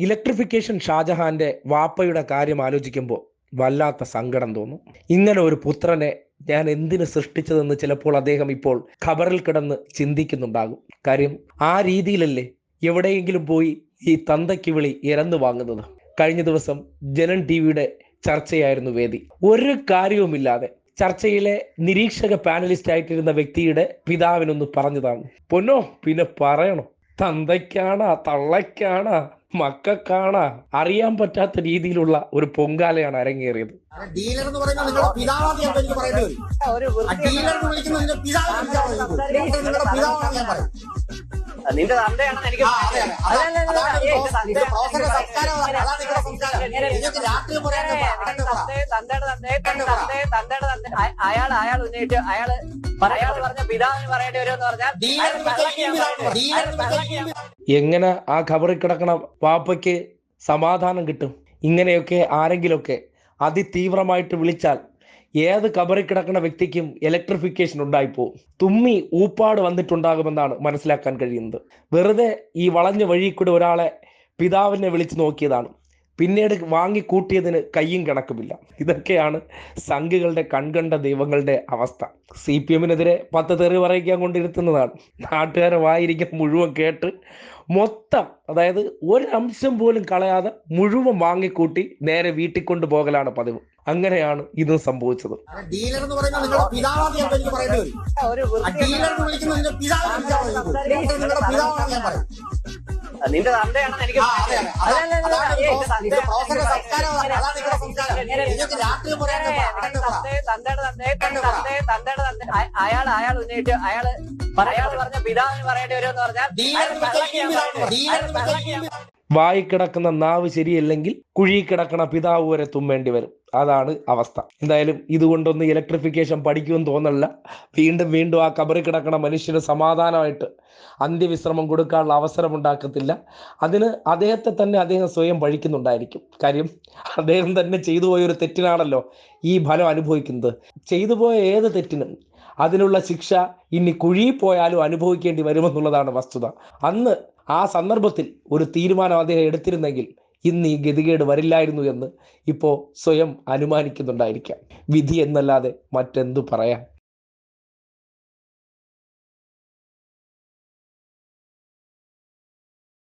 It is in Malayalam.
ഇലക്ട്രിഫിക്കേഷൻ ഷാജഹാന്റെ വാപ്പയുടെ കാര്യം ആലോചിക്കുമ്പോൾ വല്ലാത്ത സങ്കടം തോന്നും. ഇങ്ങനെ ഒരു പുത്രനെ ഞാൻ എന്തിനു സൃഷ്ടിച്ചതെന്ന് ചിലപ്പോൾ അദ്ദേഹം ഇപ്പോൾ ഖബറിൽ കിടന്ന് ചിന്തിക്കുന്നുണ്ടാകും. കാര്യം ആ രീതിയിലല്ലേ എവിടെയെങ്കിലും പോയി ഈ തന്തയ്ക്ക് വിളി ഇരന്നു വാങ്ങുന്നത്. കഴിഞ്ഞ ദിവസം ജനൻ ടി വിയുടെ ചർച്ചയായിരുന്നു വേദി. ഒരു കാര്യവുമില്ലാതെ ചർച്ചയിലെ നിരീക്ഷക പാനലിസ്റ്റ് ആയിട്ടിരുന്ന വ്യക്തിയുടെ പിതാവിനൊന്ന് പറഞ്ഞതാണ്. പൊന്നോ പിന്നെ പറയണോ? തന്തയ്ക്കാണാ തള്ളയ്ക്കാണാ? മക്കൾക്കാണാ അറിയാൻ പറ്റാത്ത രീതിയിലുള്ള ഒരു പൊങ്കാലയാണ് അരങ്ങേറിയത്. ഡീലർ എന്ന് പറയുന്നത് നിങ്ങളുടെ പിതാവാണ് ഞാൻ എനിക്ക് പറയേണ്ടി വരും. ഒരു ഡീലർ എന്ന് വിളിക്കുന്നത് നിന്റെ പിതാവ് നിങ്ങളുടെ പിതാവാണ് ഞാൻ പറയും. നിന്റെ തന്തയാണെന്ന് എനിക്ക് തന്തയുടെ തന്തയുടെ അയാൾ അയാൾ ഉന്നയിച്ച് അയാൾ എങ്ങനെ ആ ഖബറിൽ കിടക്കണ പാപ്പയ്ക്ക് സമാധാനം കിട്ടും? ഇങ്ങനെയൊക്കെ ആരെങ്കിലൊക്കെ അതിതീവ്രമായിട്ട് വിളിച്ചാൽ ഏത് കബറിൽ കിടക്കുന്ന വ്യക്തിക്കും ഇലക്ട്രിഫിക്കേഷൻ ഉണ്ടായിപ്പോവും. തുമ്മി ഊപ്പാട് വന്നിട്ടുണ്ടാകുമെന്നാണ് മനസ്സിലാക്കാൻ കഴിയുന്നത്. വെറുതെ ഈ വളഞ്ഞ വഴി കൂടെ ഒരാളെ പിതാവിനെ വിളിച്ചു നോക്കിയതാണ്. പിന്നീട് വാങ്ങിക്കൂട്ടിയതിന് കയ്യും കണക്കുമില്ല. ഇതൊക്കെയാണ് സംഘികളുടെ കൺകണ്ട ദൈവങ്ങളുടെ അവസ്ഥ. സി പി എമ്മിനെതിരെ പത്ത് തെറി പറയിക്കാൻ കൊണ്ടിരുത്തുന്നതാണ്. നാട്ടുകാരെ വായിരിക്കാൻ മുഴുവൻ കേട്ട് മൊത്തം അതായത് ഒരംശം അംശം പോലും കളയാതെ മുഴുവൻ വാങ്ങിക്കൂട്ടി നേരെ വീട്ടിൽ കൊണ്ടു പോകലാണ് പതിവ്. അങ്ങനെയാണ് ഇത് സംഭവിച്ചത്. ഡീലർ എന്ന് പറയുന്നത് നിങ്ങളുടെ പിതാവാണ് ഞാൻ എനിക്ക് പറയേണ്ടി വരും. ഒരു ഡീലർ എന്ന് വിളിക്കുന്നത് നിങ്ങളുടെ പിതാവാണ് ഞാൻ പറയും. നിന്റെ തന്തയാണെന്ന് എനിക്ക് അയാൾ അയാൾ ഉന്നയിച്ച് അയാൾ അയാൾ പറഞ്ഞ പിതാവിന് പറയേണ്ടി വരുമെന്ന് പറഞ്ഞാൽ വായി കിടക്കുന്ന നാവ് ശരിയല്ലെങ്കിൽ കുഴി കിടക്കണ പിതാവ് വരെ തുമ്മേണ്ടി വരും. അതാണ് അവസ്ഥ. എന്തായാലും ഇതുകൊണ്ടൊന്ന് ഇലക്ട്രിഫിക്കേഷൻ പഠിക്കുമെന്ന് തോന്നല്ല വീണ്ടും വീണ്ടും ആ കബറിൽ കിടക്കണ മനുഷ്യന് സമാധാനമായിട്ട് അന്ത്യവിശ്രമം കൊടുക്കാനുള്ള അവസരം ഉണ്ടാക്കത്തില്ല. അതിന് അദ്ദേഹത്തെ തന്നെ അദ്ദേഹം സ്വയം പഴിക്കുന്നുണ്ടായിരിക്കും കാര്യം അദ്ദേഹം തന്നെ ചെയ്തു പോയ ഒരു തെറ്റിനാണല്ലോ ഈ ഫലം അനുഭവിക്കുന്നത്. ചെയ്തു പോയ ഏത് തെറ്റിനും അതിനുള്ള ശിക്ഷ ഇനി കുഴിയിൽ പോയാലും അനുഭവിക്കേണ്ടി വരുമെന്നുള്ളതാണ് വസ്തുത. അന്ന് ആ സന്ദർഭത്തിൽ ഒരു തീരുമാനം അദ്ദേഹം എടുത്തിരുന്നെങ്കിൽ ഇന്ന് ഈ ഗതികേട് വരില്ലായിരുന്നു എന്ന് ഇപ്പോൾ സ്വയം അനുമാനിക്കുന്നുണ്ടായിരിക്കാം. വിധി എന്നല്ലാതെ മറ്റെന്തു പറയാം?